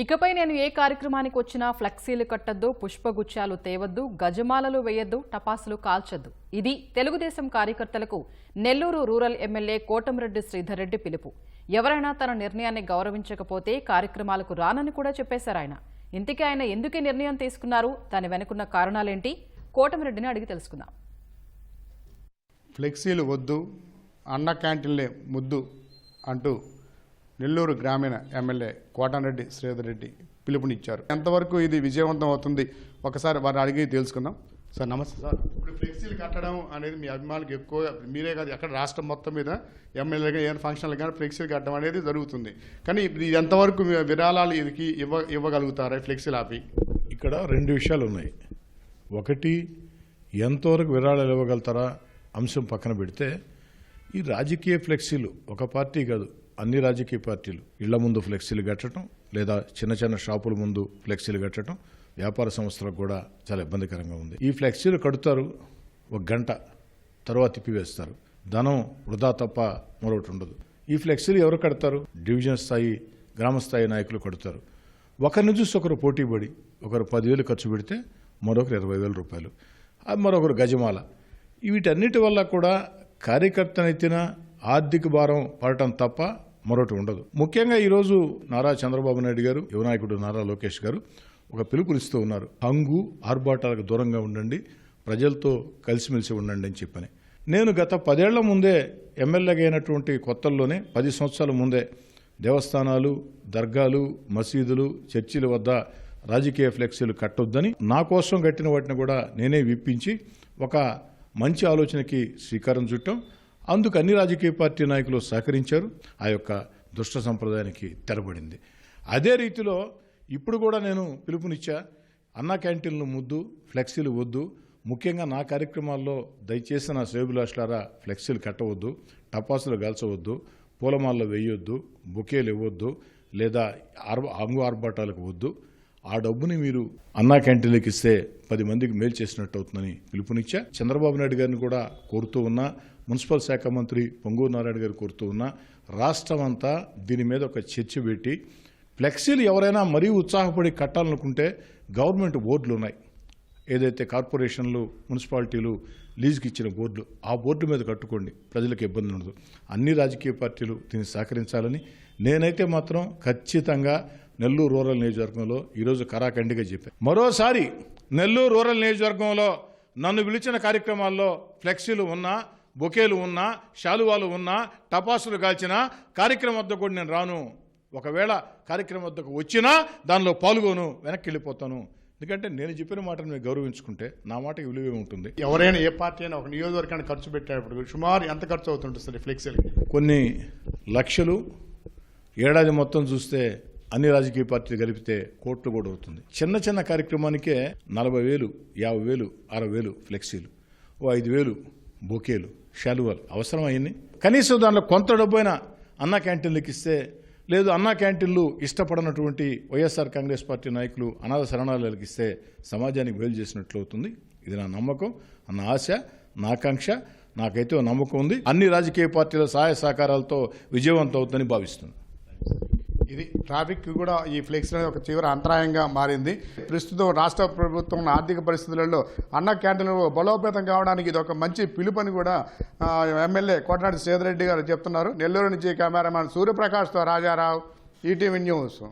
ఇకపై నేను ఏ కార్యక్రమానికి వచ్చినా ఫ్లెక్సీలు కట్టద్దు పుష్పగుచ్చాలు తేవద్దు గజమాలలు వేయద్దు టపాసులు కాల్చద్దు. ఇది తెలుగుదేశం కార్యకర్తలకు నెల్లూరు రూరల్ ఎమ్మెల్యే కోటంరెడ్డి శ్రీధర్ రెడ్డి పిలుపు. ఎవరైనా తన నిర్ణయాన్ని గౌరవించకపోతే కార్యక్రమాలకు రానని కూడా చెప్పేశారు ఆయన. ఇంతకీ ఆయన ఎందుకే నిర్ణయం తీసుకున్నారు? దాని వెనుకున్న కారణాలేంటి? కోటమిరెడ్డిని అడిగి తెలుసుకుందాం. ఫ్లెక్సీలు వద్దు అన్న క్యాంటీన్లే ముద్దు అంటూ నెల్లూరు గ్రామీణ ఎమ్మెల్యే కోటారెడ్డి శ్రీధర్ రెడ్డి పిలుపునిచ్చారు. ఎంతవరకు ఇది విజయవంతం అవుతుంది? ఒకసారి వారిని అడిగి తెలుసుకుందాం. సార్ నమస్తే సార్. ఇప్పుడు ఫ్లెక్సీలు కట్టడం అనేది మీ అభిమానులకు ఎక్కువ మీరే కాదు ఎక్కడ రాష్ట్రం మొత్తం మీద ఎమ్మెల్యేగా ఏ ఫంక్షన్లు కానీ ఫ్లెక్సీలు కట్టడం అనేది జరుగుతుంది. కానీ ఇప్పుడు ఇది ఎంతవరకు విరాళాలు ఇది ఇవ్వ ఇవ్వగలుగుతారా ఫ్లెక్సీలు ఆపి? ఇక్కడ రెండు విషయాలు ఉన్నాయి. ఒకటి ఎంతవరకు విరాళాలు ఇవ్వగలుగుతారా? అంశం పక్కన పెడితే ఈ రాజకీయ ఫ్లెక్సీలు ఒక పార్టీ కాదు అన్ని రాజకీయ పార్టీలు ఇళ్ళ ముందు ఫ్లెక్సీలు కట్టడం లేదా చిన్న చిన్న షాపుల ముందు ఫ్లెక్సీలు కట్టడం వ్యాపార సంస్థలకు కూడా చాలా ఇబ్బందికరంగా ఉంది. ఈ ఫ్లెక్సీలు కడుతారు ఒక గంట తర్వాత తిప్పివేస్తారు. ధనం వృధా తప్ప మరొకటి ఉండదు. ఈ ఫ్లెక్సీలు ఎవరు కడతారు? డివిజన్ స్థాయి గ్రామ స్థాయి నాయకులు కడతారు. ఒకరిని చూసి ఒకరు పోటీ పడి ఒకరు పదివేలు ఖర్చు పెడితే మరొకరు ఇరవై వేల రూపాయలు. మరొకరు గజమాల. వీటన్నిటి వల్ల కూడా కార్యకర్తనైతేనా ఆర్థిక భారం పడటం తప్ప మరొకటి ఉండదు. ముఖ్యంగా ఈరోజు నారా చంద్రబాబు నాయుడు గారు యువనాయకుడు నారా లోకేష్ గారు ఒక పిలుపునిస్తూ ఉన్నారు. హంగు ఆర్భాటాలకు దూరంగా ఉండండి ప్రజలతో కలిసిమెలిసి ఉండండి అని చెప్పని. నేను గత పదేళ్ళ ముందే ఎమ్మెల్యేగా అయినటువంటి కొత్తల్లోనే పది సంవత్సరాల ముందే దేవస్థానాలు దర్గాలు మసీదులు చర్చిల వద్ద రాజకీయ ఫ్లెక్సీలు కట్టొద్దని నా కోసం కట్టిన వాటిని కూడా నేనే విప్పించి ఒక మంచి ఆలోచనకి శ్రీకారం చుట్టాం అందుకు అన్ని రాజకీయ పార్టీ నాయకులు సహకరించారు. ఆ యొక్క దుష్ట సంప్రదాయానికి తెరబడింది. అదే రీతిలో ఇప్పుడు కూడా నేను పిలుపునిచ్చా అన్నా క్యాంటీన్లు ముద్దు ఫ్లెక్సీలు వద్దు. ముఖ్యంగా నా కార్యక్రమాల్లో దయచేసి నా శ్రేబులాషులారా ఫ్లెక్సీలు కట్టవద్దు టపాసులు గలచవద్దు పూలమాలలో వేయొద్దు బుకేలు ఇవ్వద్దు లేదా ఆర్బ అంగు ఆర్భాటాలకు వద్దు. ఆ డబ్బుని మీరు అన్నా క్యాంటీన్లకు ఇస్తే పది మందికి మేలు చేసినట్టు అవుతుందని పిలుపునిచ్చా. చంద్రబాబు నాయుడు గారిని కూడా కోరుతూ ఉన్నా మున్సిపల్ శాఖ మంత్రి పొంగూరు నారాయణ గారు కోరుతూ ఉన్నా రాష్ట్రం అంతా దీని మీద ఒక చర్చ పెట్టి ఫ్లెక్సీలు ఎవరైనా మరీ ఉత్సాహపడి కట్టాలనుకుంటే గవర్నమెంట్ బోర్డులు ఉన్నాయి. ఏదైతే కార్పొరేషన్లు మున్సిపాలిటీలు లీజుకి ఇచ్చిన బోర్డులు ఆ బోర్డు మీద కట్టుకోండి. ప్రజలకు ఇబ్బంది ఉండదు. అన్ని రాజకీయ పార్టీలు దీన్ని సహకరించాలని నేనైతే మాత్రం ఖచ్చితంగా నెల్లూరు రూరల్ నియోజకవర్గంలో ఈరోజు కరాఖండిగా చెప్పాను మరోసారి నెల్లూరు రూరల్ నియోజకవర్గంలో నన్ను పిలిచిన కార్యక్రమాల్లో ఫ్లెక్సీలు ఉన్నా బొకేలు ఉన్నా శాలువాలు ఉన్నా టపాసులు కాల్చినా కార్యక్రమం వద్ద కూడా నేను రాను. ఒకవేళ కార్యక్రమం వద్దకు వచ్చినా దానిలో పాల్గొను వెనక్కి వెళ్ళిపోతాను ఎందుకంటే నేను చెప్పిన మాటను మీరు గౌరవించుకుంటే నా మాటకి విలువే ఉంటుంది. ఎవరైనా ఏ పార్టీ అయినా ఒక నియోజకవర్గానికి ఖర్చు పెట్టేటప్పుడు సుమారు ఎంత ఖర్చు అవుతుంటుంది సార్ ఫ్లెక్సీలకి? కొన్ని లక్షలు ఏడాది మొత్తం చూస్తే అన్ని రాజకీయ పార్టీలు కలిపితే కోట్లు కూడా అవుతుంది. చిన్న చిన్న కార్యక్రమానికే నలభై వేలు యాభై వేలు అరవై వేలు ఫ్లెక్సీలు ఓ ఐదు వేలు బొకేలు. శాలువాలు అవసరం అయ్యింది కనీసం దానిలో కొంత డబ్బైనా అన్నా క్యాంటీన్లకు ఇస్తే లేదు అన్నా క్యాంటీన్లు ఇష్టపడనటువంటి వైఎస్ఆర్ కాంగ్రెస్ పార్టీ నాయకులు అనాథ శరణాలయాలకు ఇస్తే సమాజానికి మేలు చేసినట్లు అవుతుంది. ఇది నా నమ్మకం నా ఆశ నా ఆకాంక్ష. నాకైతే నమ్మకం ఉంది. అన్ని రాజకీయ పార్టీల సహాయ సహకారాలతో విజయవంతం అవుతుందని భావిస్తున్నాను. ట్రాఫిక్ కూడా ఈ ఫ్లెక్స్ అనేది ఒక తీవ్ర అంతరాయంగా మారింది. ప్రస్తుతం రాష్ట్ర ప్రభుత్వం ఆర్థిక పరిస్థితులలో అన్న క్యాంటీన్లు బలోపేతం కావడానికి ఇది ఒక మంచి పిలుపని కూడా ఎమ్మెల్యే కోటనాటి శ్రీధర్ రెడ్డి గారు చెప్తున్నారు. నెల్లూరు నుంచి కెమెరామ్యాన్ సూర్యప్రకాష్తో రాజారావు ఈటీవీ న్యూస్.